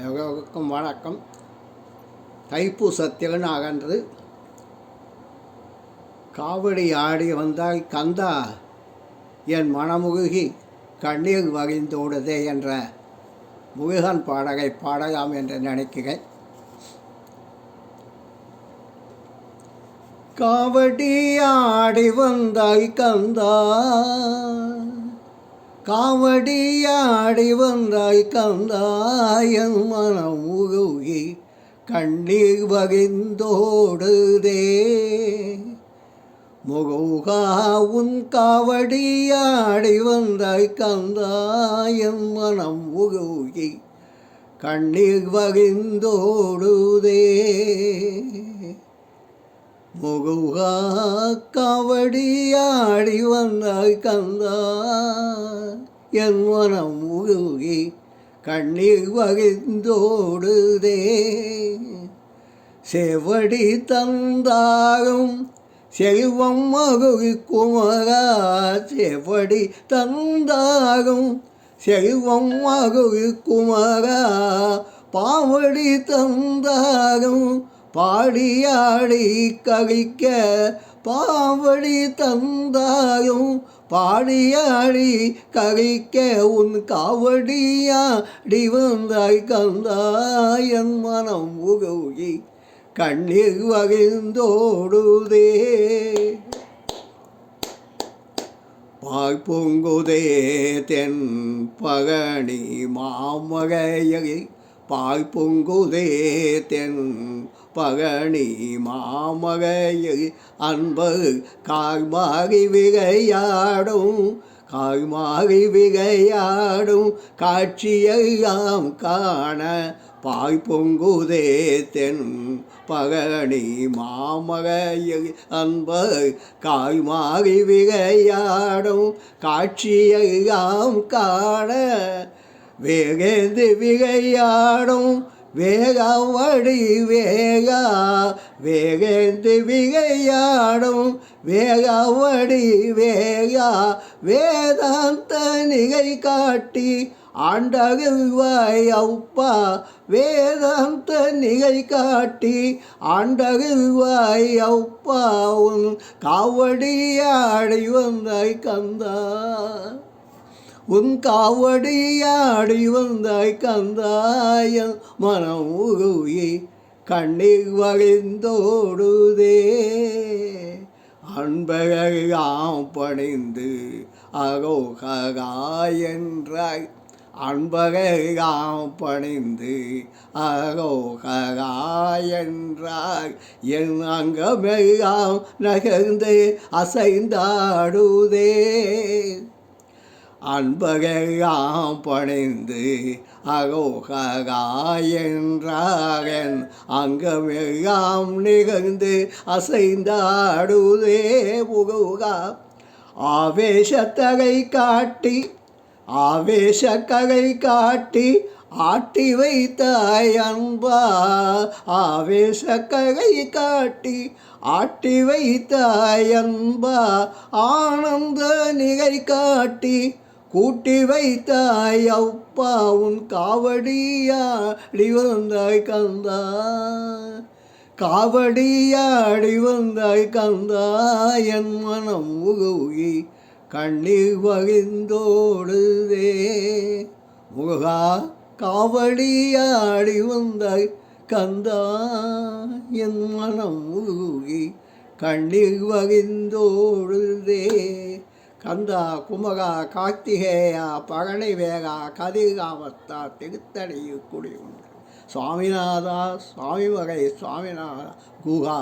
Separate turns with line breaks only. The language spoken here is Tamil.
எல்லோருக்கும் வணக்கம். தைப்பூச திருநாகன்று காவடி ஆடி வந்தாய் கந்தா என் மனமுருகி கண்ணீர் வகிந்தோடுதே என்ற முருகன் பாடகை பாடலாம் என்று நினைக்கிறேன். காவடி ஆடி வந்தாய் கந்தா காவடியாடி வந்தாய் கந்தாயன் மனம் உகி கண்ணீர் வகிந்தோடுதே முகவுகா உன் காவடியாடி வந்தாய் கந்தாயன் மனம் உகி கண்ணீர் வகிந்தோடுதே முருகா காவடியாடி வந்தாய் கந்தா என் மனம் உருகி கண்ணீர் வகிந்தோடுதே செவடி தந்தாரும் செல்வம் மகுகி குமரா செவடி தந்தாரும் செல்வம் மகுகி குமரா பாவடி தந்தாரும் பாடியாடி கழிக்க பாவடி தந்தாயும் பாடியாடி கழிக்க உன் காவடியாடி வந்தாய் கந்தாயன் மனம் உகவுகி கண்ணீர் வகிந்தோடுதே பாய் பொங்குதே தென் பகனி மாமகையை பாய் பொங்குதே தென் பகணி மாமகையை அன்பு காய்மாகி விகையாடும் காய்மாகி விகையாடும் காட்சியெல்லாம் காண பாய் பொங்குதே தென் பகணி மாமகையை அன்பு காய்மாகி விகையாடும் காட்சியெல்லாம் காண வேகேந்து விகையாடும் வேகவடி வேகா வேகேந்து விகையாடும். வேகவடி வேகா வேதாந்த நிகை காட்டி ஆண்டகுவாய் அவுப்பா வேதாந்த நிகை காட்டி ஆண்டகுவாய் அவுப்பா உன் காவடியாடி வந்தாய் கந்தா. உன் காவடியாடி வந்தாய் கந்தாய மனம் உருகி கண்ணீர் வழிந்தோடுதே. அன்பழகாம் பணிந்து அகோகாயன்றாய் அன்பகையாம் பணிந்து அகோகாயன்றாய் என் அங்கமெல்லாம் நகர்ந்து அசைந்தாடுதே. அன்பகையாம் பணிந்து அகோககாயன்றாகன் அங்கமெல்லாம் நிகழ்ந்து அசைந்தாடுதே புகுகா ஆவேசத்தகை காட்டி ஆவேசக்ககை காட்டி ஆட்டி வைத்தாய் அன்பா. ஆவேசக்ககை காட்டி ஆட்டி வைத்தாய் அன்பா. ஆனந்த நிகை காட்டி கூட்டி வைத்தாய் அப்பா உன் காவடியாடி வந்தாய் கந்தா. காவடியாடி வந்தாய் கந்தா. என் மனம் உகி கண்ணீர் வகிந்தோடுதே முகா காவடியாடி வந்தாய் கந்தா. என் மனம் உகி கண்ணீர் வகிந்தோடுதே கந்தா குமகா கார்த்திகேயா பகனை வேகா கதிர்காமத்தா திருத்தணியில் குடி உண்டு சுவாமிநாதா சுவாமி வகை சுவாமிநாதா குகா